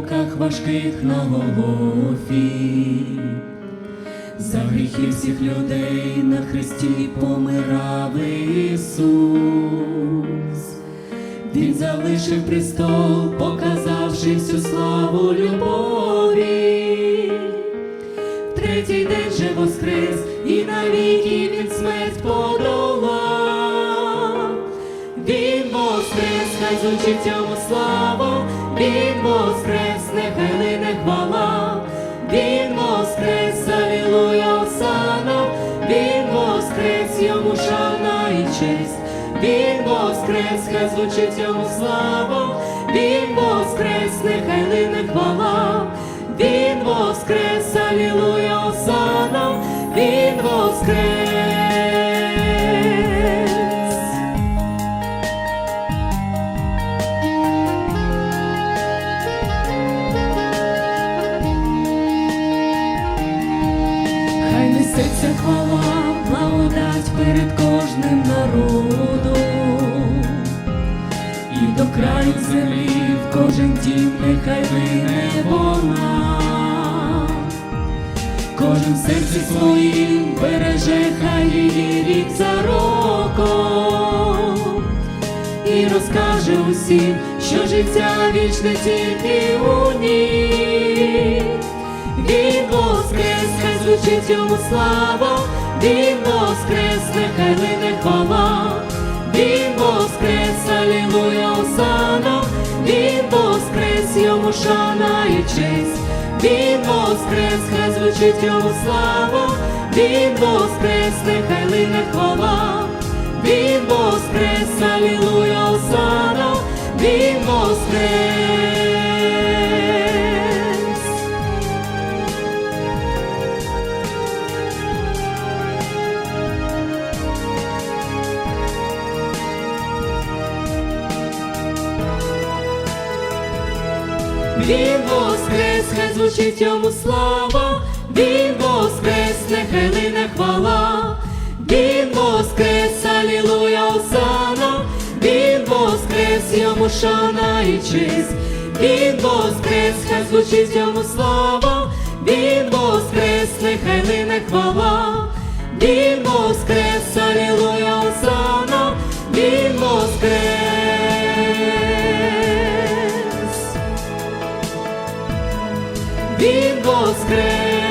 муках важких на Голгофі. За гріхи всіх людей на хресті помирав Ісус. Він залишив престол, показавши всю славу любові. Третій день же воскрес, хай звучить цьому слава, він воскрес, нехай лине хвала, він воскрес, алілуя, осана, він воскрес, йому шана і честь, він воскрес, хай звучить йому слава, він воскрес, нехай лине хвала, він воскрес, алілуя, осана, він воскрес. Несеться хвала, благодать перед кожним народом, і до краю землі в кожен дім нехай лине вона, кожен в серці своїм береже хай її рік за роком, і розкаже усім, що життя вічне тільки у ній. Хай йому слава, він воскрес, нехай лине хвала, він воскрес, алілуя, осана, він воскрес, йому шана і честь, він воскрес, хай звучить йому слава, він воскрес, нехай лине хвала, він воскрес, алілуя, осана, він воскрес. Він воскрес, хай звучить йому слава, він воскрес, нехай лине хвала, він воскрес, алілуя, осана, він воскрес, йому шана і честь, він воскрес, хай звучить йому слава, він воскрес, нехай лине хвала, він воскрес, алілуя, воскрес,